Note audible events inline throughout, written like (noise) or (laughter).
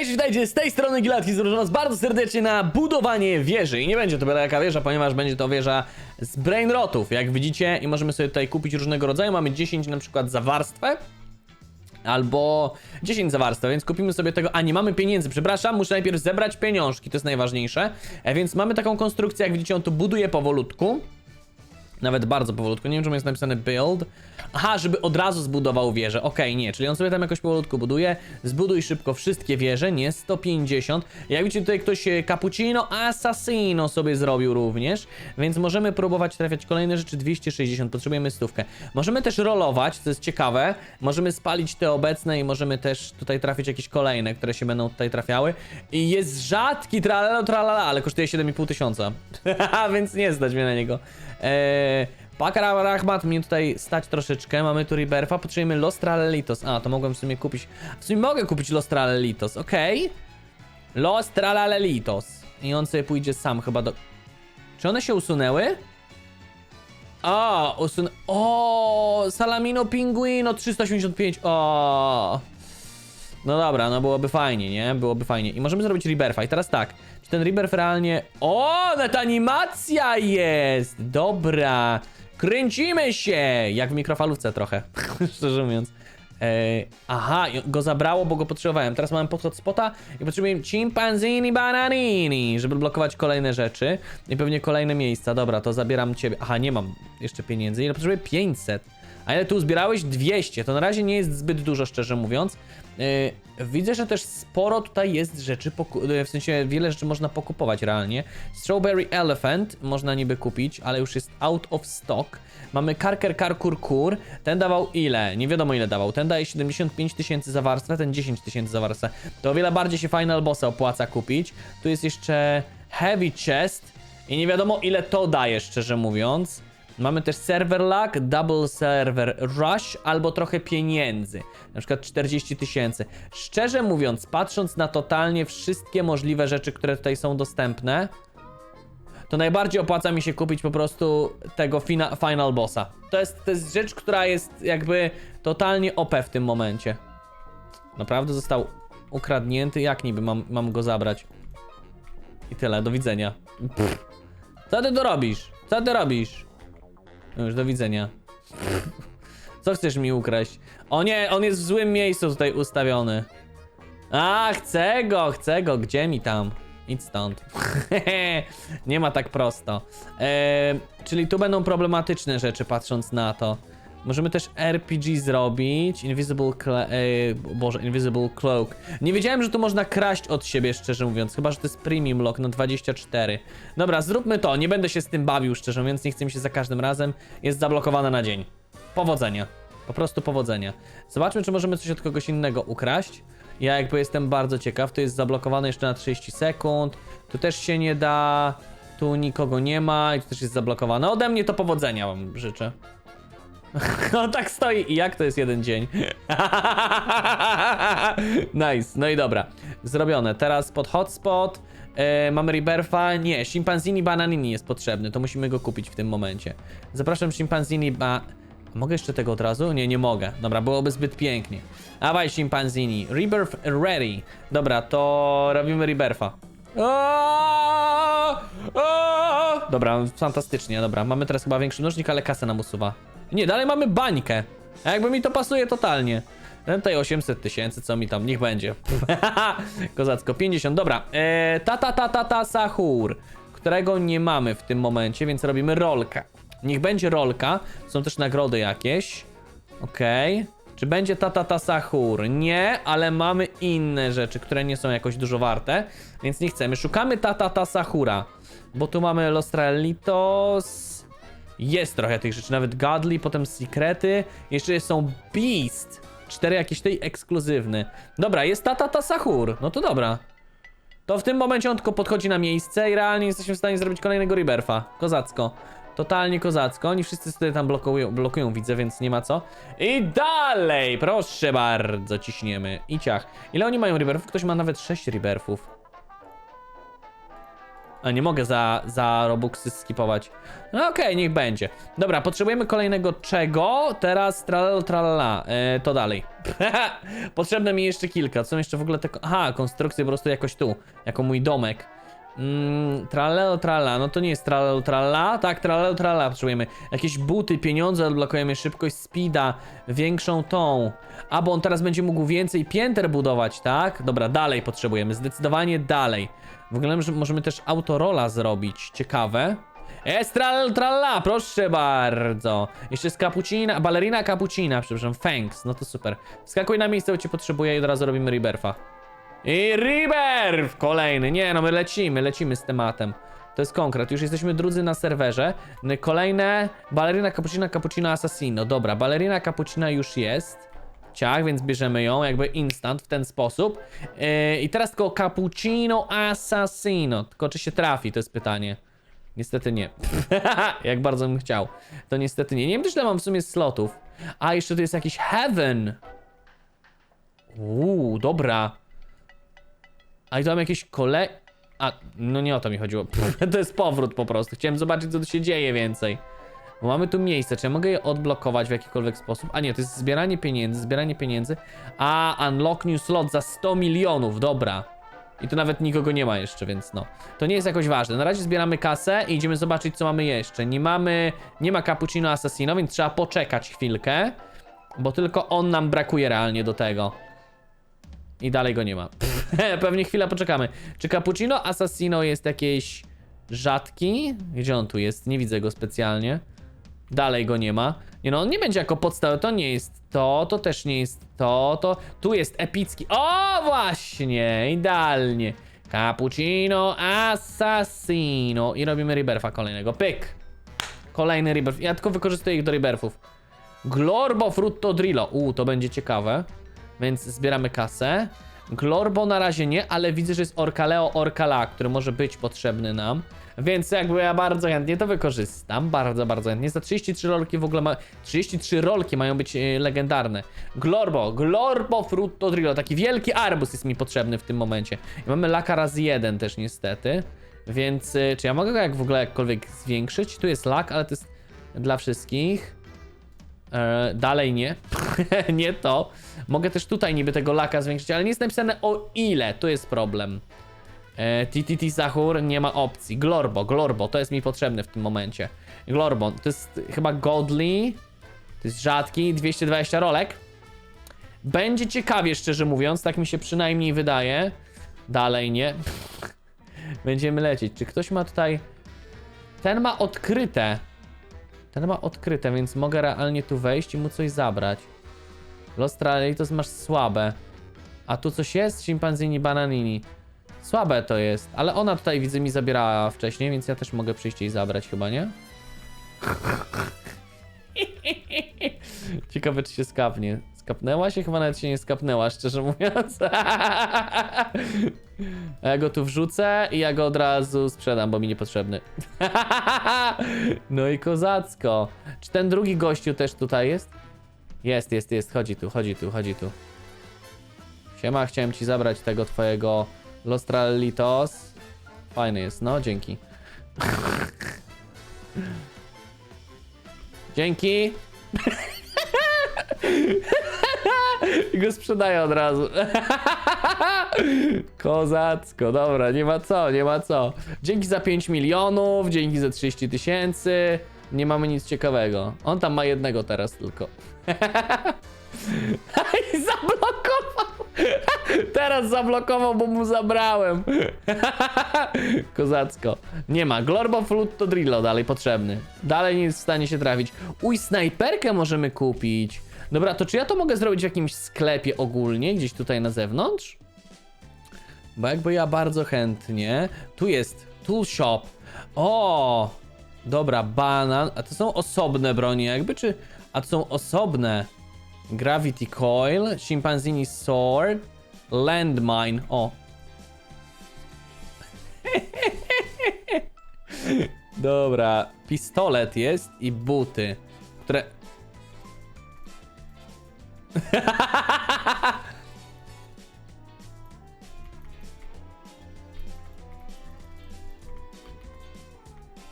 Hej, witajcie, z tej strony Gilatki, zapraszam was bardzo serdecznie na budowanie wieży. I nie będzie to byle jaka wieża, ponieważ będzie to wieża z brainrotów, jak widzicie. I możemy sobie tutaj kupić różnego rodzaju. Mamy 10 na przykład za warstwę. Albo 10 za warstwę, więc kupimy sobie tego. A nie mamy pieniędzy, przepraszam, muszę najpierw zebrać pieniążki, to jest najważniejsze. E, więc mamy taką konstrukcję, jak widzicie, on tu buduje powolutku. Nawet bardzo powolutku. Nie wiem, czemu jest napisane build. Aha, żeby od razu zbudował wieżę. Okej, nie, czyli on sobie tam jakoś powolutku buduje. Zbuduj szybko wszystkie wieże, nie 150. Jak widzicie, tutaj ktoś e, Cappuccino Assassino sobie zrobił również. Więc możemy próbować trafiać kolejne rzeczy 260. Potrzebujemy stówkę. Możemy też rolować, co jest ciekawe. Możemy spalić te obecne i możemy też tutaj trafić jakieś kolejne, które się będą tutaj trafiały. I jest rzadki tralelo tralala, ale kosztuje 7,5 tysiąca. (laughs) więc nie zdać mnie na niego. Eee, Pakara Rahmat mnie tutaj stać troszeczkę. Mamy tu Riberfa, potrzebujemy Los Tralelitos. A, to mogłem w sumie kupić. W sumie mogę kupić Los Tralelitos, okej. Tralelitos. I on sobie pójdzie sam chyba do. Czy one się usunęły? A, usun... O, Salamino Pinguino 385. O. No dobra, no byłoby fajnie, nie? Byłoby fajnie. I możemy zrobić Rebirth'a. I teraz tak, czy ten Rebirth realnie... O, nawet animacja jest! Dobra. Kręcimy się! Jak w mikrofalówce trochę, (laughs) szczerze mówiąc. Ej, aha, go zabrało, bo go potrzebowałem. Teraz mamy pod hotspota i potrzebuję chimpanzini bananini, żeby blokować kolejne rzeczy i pewnie kolejne miejsca. Dobra, to zabieram ciebie. Aha, nie mam jeszcze pieniędzy. Ile potrzebuję? 500. A ile tu uzbierałeś? 200. To na razie nie jest zbyt dużo, szczerze mówiąc. Yy, widzę, że też sporo tutaj jest rzeczy, yy, w sensie wiele rzeczy można pokupować realnie. Strawberry Elephant można niby kupić, ale już jest out of stock. Mamy Karker Karkur Kur. Ten dawał ile? Nie wiadomo ile dawał. Ten daje 75 tysięcy za warstwę, ten 10 tysięcy za warstwę. To o wiele bardziej się Final Bossa opłaca kupić. Tu jest jeszcze Heavy Chest i nie wiadomo ile to daje, szczerze mówiąc. Mamy też server lag, double server rush albo trochę pieniędzy. Na przykład 40 tysięcy. Szczerze mówiąc, patrząc na totalnie wszystkie możliwe rzeczy, które tutaj są dostępne, to najbardziej opłaca mi się kupić po prostu tego fina, final bossa. To jest, to jest rzecz, która jest jakby totalnie OP w tym momencie. Naprawdę został ukradnięty. Jak niby mam, mam go zabrać? I tyle, do widzenia. Pff. Co ty tu robisz? Co ty robisz? No już do widzenia. Co chcesz mi ukraść? O nie, on jest w złym miejscu tutaj ustawiony. A, chcę go, chcę go. Gdzie mi tam? Idź stąd. (laughs) nie ma tak prosto. Eee, czyli tu będą problematyczne rzeczy, patrząc na to. Możemy też RPG zrobić. Invisible e, Boże, Invisible Cloak. Nie wiedziałem, że tu można kraść od siebie, szczerze mówiąc. Chyba, że to jest Premium Lock na 24. Dobra, zróbmy to. Nie będę się z tym bawił, szczerze mówiąc. Nie chcę mi się za każdym razem. Jest zablokowane na dzień. Powodzenia. Po prostu powodzenia. Zobaczmy, czy możemy coś od kogoś innego ukraść. Ja jakby jestem bardzo ciekaw. To jest zablokowane jeszcze na 30 sekund. Tu też się nie da. Tu nikogo nie ma i tu też jest zablokowane. Ode mnie to powodzenia wam życzę. (laughs) No tak stoi i jak to jest jeden dzień? (laughs) nice, no i dobra. Zrobione. Teraz pod hotspot. E, mamy Riberfa. Nie, Chimpanzini Bananini jest potrzebny. To musimy go kupić w tym momencie. Zapraszam Chimpanzini ba... Mogę jeszcze tego od razu? Nie, nie mogę. Dobra, byłoby zbyt pięknie. Dawaj Chimpanzini. Rebirth ready. Dobra, to robimy Rebirfa. Dobra, fantastycznie, dobra. Mamy teraz chyba większy mnożnik, ale kasę nam usuwa. Nie, dalej mamy bańkę. A jakby mi to pasuje totalnie. Tutaj 800 tysięcy, co mi tam, niech będzie. (laughs) Kozacko, 50, dobra. Eee, ta, ta, ta, ta, ta, sahur, którego nie mamy w tym momencie, więc robimy rolkę. Niech będzie rolka, są też nagrody jakieś. Okej. Czy będzie tata ta sahur? Nie, ale mamy inne rzeczy, które nie są jakoś dużo warte, więc nie chcemy. Szukamy tata ta sahura, bo tu mamy Los Traelitos. Jest trochę tych rzeczy, nawet Godly, potem Sekrety, jeszcze są Beast. Cztery jakieś tej ekskluzywny. Dobra, jest tata ta sahur. No to dobra. To w tym momencie on tylko podchodzi na miejsce i realnie jesteśmy w stanie zrobić kolejnego Rebirfa. Kozacko. Totalnie kozacko. Oni wszyscy sobie tam blokują, blokują widzę, więc nie ma co. I dalej, proszę bardzo, ciśniemy. I ciach. Ile oni mają Rebirfów? Ktoś ma nawet 6 Rebirfów. A nie mogę za, za Robuxy skipować. No okej, niech będzie. Dobra, potrzebujemy kolejnego czego? Teraz tralala, tralala. E, to dalej. (laughs) Potrzebne mi jeszcze kilka. Co jeszcze w ogóle te... Aha, konstrukcje po prostu jakoś tu. Jako mój domek. Mm, tralelo trala, no to nie jest tralelo trala, tak, tralelo trala potrzebujemy. Jakieś buty, pieniądze, odblokujemy szybkość speeda, większą tą. A, bo on teraz będzie mógł więcej pięter budować, tak? Dobra, dalej potrzebujemy, zdecydowanie dalej. W ogóle może- możemy też autorola zrobić, ciekawe. Jest tralelo trala, proszę bardzo. Jeszcze jest cappuccina, ballerina cappuccina, przepraszam, thanks, no to super. Skakuj na miejsce, bo cię potrzebuję i od razu robimy rebirtha. I Rebirth! Kolejny. Nie, no my lecimy, lecimy z tematem. To jest konkret. Już jesteśmy drudzy na serwerze. Kolejne. Ballerina Cappuccina, Cappuccino Assassino. Dobra, Ballerina Cappuccina już jest. Ciach, więc bierzemy ją jakby instant w ten sposób. Yy, I teraz tylko Cappuccino Assassino. Tylko czy się trafi, to jest pytanie. Niestety nie. (laughs) Jak bardzo bym chciał. To niestety nie. Nie wiem ile mam w sumie slotów. A, jeszcze tu jest jakiś Heaven. Uuu, dobra. A i tam jakieś kole... A, no nie o to mi chodziło. (laughs) to jest powrót po prostu. Chciałem zobaczyć, co tu się dzieje więcej. Bo mamy tu miejsce. Czy ja mogę je odblokować w jakikolwiek sposób? A nie, to jest zbieranie pieniędzy, zbieranie pieniędzy. A, unlock new slot za 100 milionów, dobra. I tu nawet nikogo nie ma jeszcze, więc no. To nie jest jakoś ważne. Na razie zbieramy kasę i idziemy zobaczyć, co mamy jeszcze. Nie mamy... Nie ma Cappuccino Assassino, więc trzeba poczekać chwilkę. Bo tylko on nam brakuje realnie do tego. I dalej go nie ma. (laughs) Pewnie chwilę poczekamy. Czy Cappuccino Assassino jest jakieś rzadki? Gdzie on tu jest? Nie widzę go specjalnie. Dalej go nie ma. Nie no, on nie będzie jako podstawy. To nie jest to, to też nie jest to, to. Tu jest epicki. O, właśnie, idealnie. Cappuccino Assassino. I robimy rebirtha kolejnego. Pyk. Kolejny rebirth. Ja tylko wykorzystuję ich do rebirthów. Glorbo Frutto Drillo. U, to będzie ciekawe. Więc zbieramy kasę. Glorbo na razie nie, ale widzę, że jest Orkaleo Orkala, który może być potrzebny nam. Więc jakby ja bardzo chętnie to wykorzystam. Bardzo, bardzo chętnie. Za 33 rolki w ogóle ma... 33 rolki mają być e, legendarne. Glorbo, Glorbo Frutto Drillo. Taki wielki arbus jest mi potrzebny w tym momencie. I mamy laka razy jeden też niestety. Więc e, czy ja mogę go jak w ogóle jakkolwiek zwiększyć? Tu jest lak, ale to jest dla wszystkich. E, dalej nie. (laughs) nie to. Mogę też tutaj niby tego laka zwiększyć, ale nie jest napisane o ile. To jest problem. E, TTT Zachur nie ma opcji. Glorbo, Glorbo, to jest mi potrzebne w tym momencie. Glorbo, to jest chyba Godly. To jest rzadki, 220 rolek. Będzie ciekawie, szczerze mówiąc, tak mi się przynajmniej wydaje. Dalej nie. (laughs) Będziemy lecieć. Czy ktoś ma tutaj... Ten ma odkryte. Ten ma odkryte, więc mogę realnie tu wejść i mu coś zabrać. Los to masz słabe. A tu coś jest? Chimpanzini Bananini. Słabe to jest, ale ona tutaj widzę mi zabierała wcześniej, więc ja też mogę przyjść i zabrać chyba, nie? (laughs) Ciekawe czy się skapnie. Skapnęła się? Chyba nawet się nie skapnęła, szczerze mówiąc. (laughs) A ja go tu wrzucę i ja go od razu sprzedam, bo mi niepotrzebny. (laughs) no i kozacko. Czy ten drugi gościu też tutaj jest? Jest, jest, jest. Chodzi tu, chodzi tu, chodzi tu. Siema, chciałem ci zabrać tego twojego Lostralitos. Fajny jest, no, dzięki. (laughs) dzięki. Go sprzedaję od razu. (laughs) Kozacko, dobra, nie ma co, nie ma co. Dzięki za 5 milionów, dzięki za 30 tysięcy. Nie mamy nic ciekawego. On tam ma jednego teraz tylko. (laughs) I zablokował! (laughs) Teraz zablokował, bo mu zabrałem. Kozacko. Nie ma. Glorbo Flutto Drillo dalej potrzebny. Dalej nie jest w stanie się trafić. Uj, snajperkę możemy kupić. Dobra, to czy ja to mogę zrobić w jakimś sklepie ogólnie, gdzieś tutaj na zewnątrz? Bo jakby ja bardzo chętnie. Tu jest tool shop. O! Dobra, banan. A to są osobne bronie, jakby czy. A to są osobne. Gravity Coil, Chimpanzini Sword, Landmine. O. (laughs) Dobra, pistolet jest i buty, które.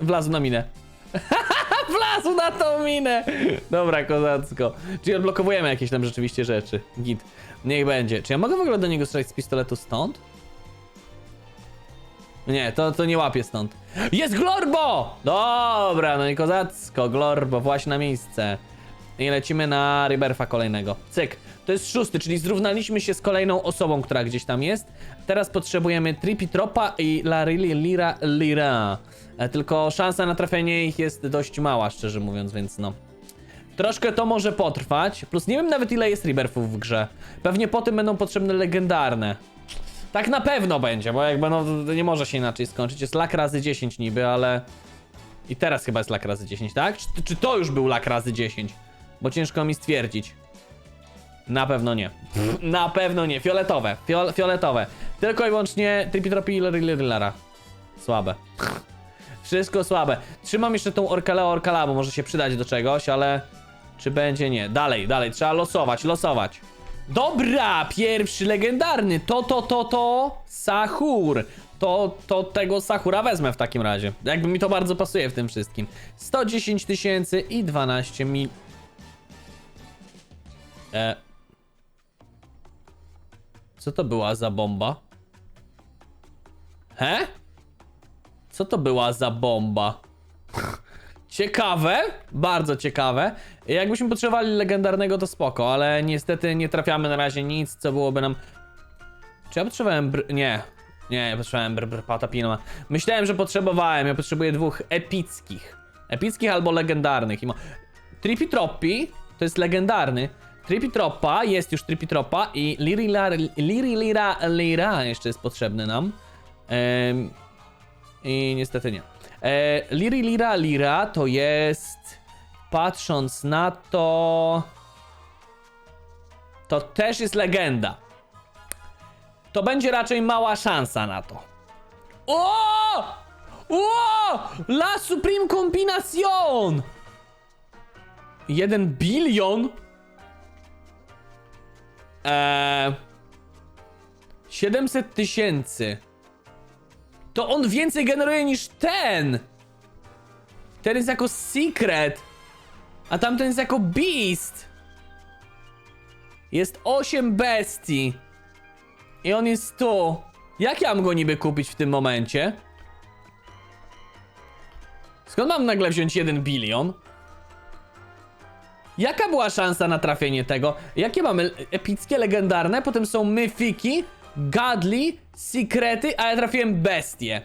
Wlazł na minę. (laughs) Wlazł na tą minę! Dobra, kozacko. Czyli odblokowujemy jakieś tam rzeczywiście rzeczy. Git. Niech będzie. Czy ja mogę w ogóle do niego strzelać z pistoletu stąd? Nie, to, to nie łapie stąd. Jest Glorbo! Dobra, no i kozacko, Glorbo, właśnie na miejsce. I lecimy na Riberfa kolejnego. Cyk. To jest szósty, czyli zrównaliśmy się z kolejną osobą, która gdzieś tam jest. Teraz potrzebujemy Tripitropa i Larili Lira Lira. E, Tylko szansa na trafienie ich jest dość mała, szczerze mówiąc, więc no. Troszkę to może potrwać. Plus nie wiem nawet ile jest Riberfów w grze. Pewnie po tym będą potrzebne legendarne. Tak na pewno będzie, bo jakby no nie może się inaczej skończyć. Jest lak razy 10 niby, ale... I teraz chyba jest lak razy 10, tak? Czy, czy to już był lak razy 10? Bo ciężko mi stwierdzić. Na pewno nie. (laughs) Na pewno nie. Fioletowe. Fiol fioletowe. Tylko i wyłącznie Tripitropi i Lirilara. Słabe. (laughs) Wszystko słabe. Trzymam jeszcze tą Orkaleo Orkala, bo może się przydać do czegoś, ale... Czy będzie? Nie. Dalej, dalej. Trzeba losować, losować. Dobra, pierwszy legendarny. To, to, to, to. Sahur. To, to tego Sahura wezmę w takim razie. Jakby mi to bardzo pasuje w tym wszystkim. 110 tysięcy i 12 mil... E... Co to była za bomba? He? Co to była za bomba? Ciekawe, bardzo ciekawe. Jakbyśmy potrzebowali legendarnego, to spoko, ale niestety nie trafiamy na razie nic, co byłoby nam. Czy ja potrzebowałem br... Nie. Nie, ja potrzebowałem br, br patapinoma. Myślałem, że potrzebowałem. Ja potrzebuję dwóch epickich. Epickich albo legendarnych. I mo... Trippy to jest legendarny. Trippy jest już Trippy i Liri Liri Lira jeszcze jest potrzebny nam. Em, I niestety nie. E, Liri Lira Lira to jest. Patrząc na to. To też jest legenda. To będzie raczej mała szansa na to. O! O! La Supreme Combinación! Jeden bilion? Eee, 700 tysięcy. To on więcej generuje niż ten! Ten jest jako secret, a tamten jest jako beast. Jest 8 bestii. I on jest tu. Jak ja mam go niby kupić w tym momencie? Skąd mam nagle wziąć 1 bilion? Jaka była szansa na trafienie tego? Jakie mamy epickie, legendarne, potem są myfiki, gadli, sekrety, a ja trafiłem bestie.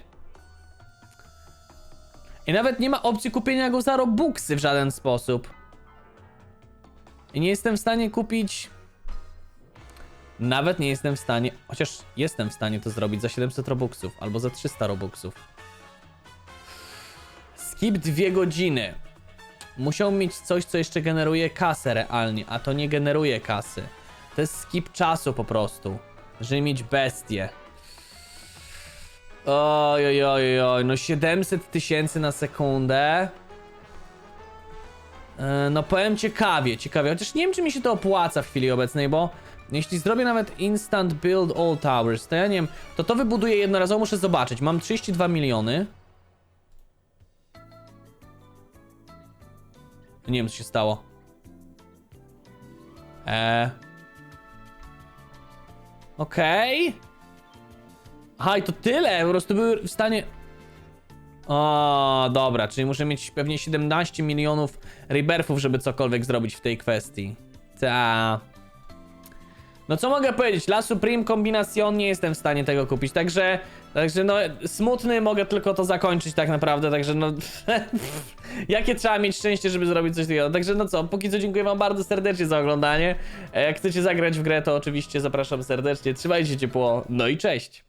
I nawet nie ma opcji kupienia go za robuxy w żaden sposób. I nie jestem w stanie kupić... Nawet nie jestem w stanie... Chociaż jestem w stanie to zrobić za 700 robuxów, albo za 300 robuxów. Skip dwie godziny. Musiał mieć coś, co jeszcze generuje kasę realnie, a to nie generuje kasy. To jest skip czasu po prostu. Żeby mieć bestię. Oj, oj, oj, oj, no 700 tysięcy na sekundę. E, No powiem ciekawie, ciekawie, chociaż nie wiem czy mi się to opłaca w chwili obecnej, bo jeśli zrobię nawet instant build all towers, to ja nie wiem, to to wybuduję jednorazowo, muszę zobaczyć. Mam 32 miliony. Nie wiem co się stało. Eee. Okej. Aha, i to tyle, po prostu były w stanie... O, dobra, czyli muszę mieć pewnie 17 milionów rebirthów, żeby cokolwiek zrobić w tej kwestii. Ta. No co mogę powiedzieć? La Supreme Combination nie jestem w stanie tego kupić, także... Także no, smutny mogę tylko to zakończyć tak naprawdę, także no... (laughs) Jakie trzeba mieć szczęście, żeby zrobić coś takiego. Także no co, póki co dziękuję wam bardzo serdecznie za oglądanie. E, Jak chcecie zagrać w grę, to oczywiście zapraszam serdecznie. Trzymajcie się ciepło, no i cześć!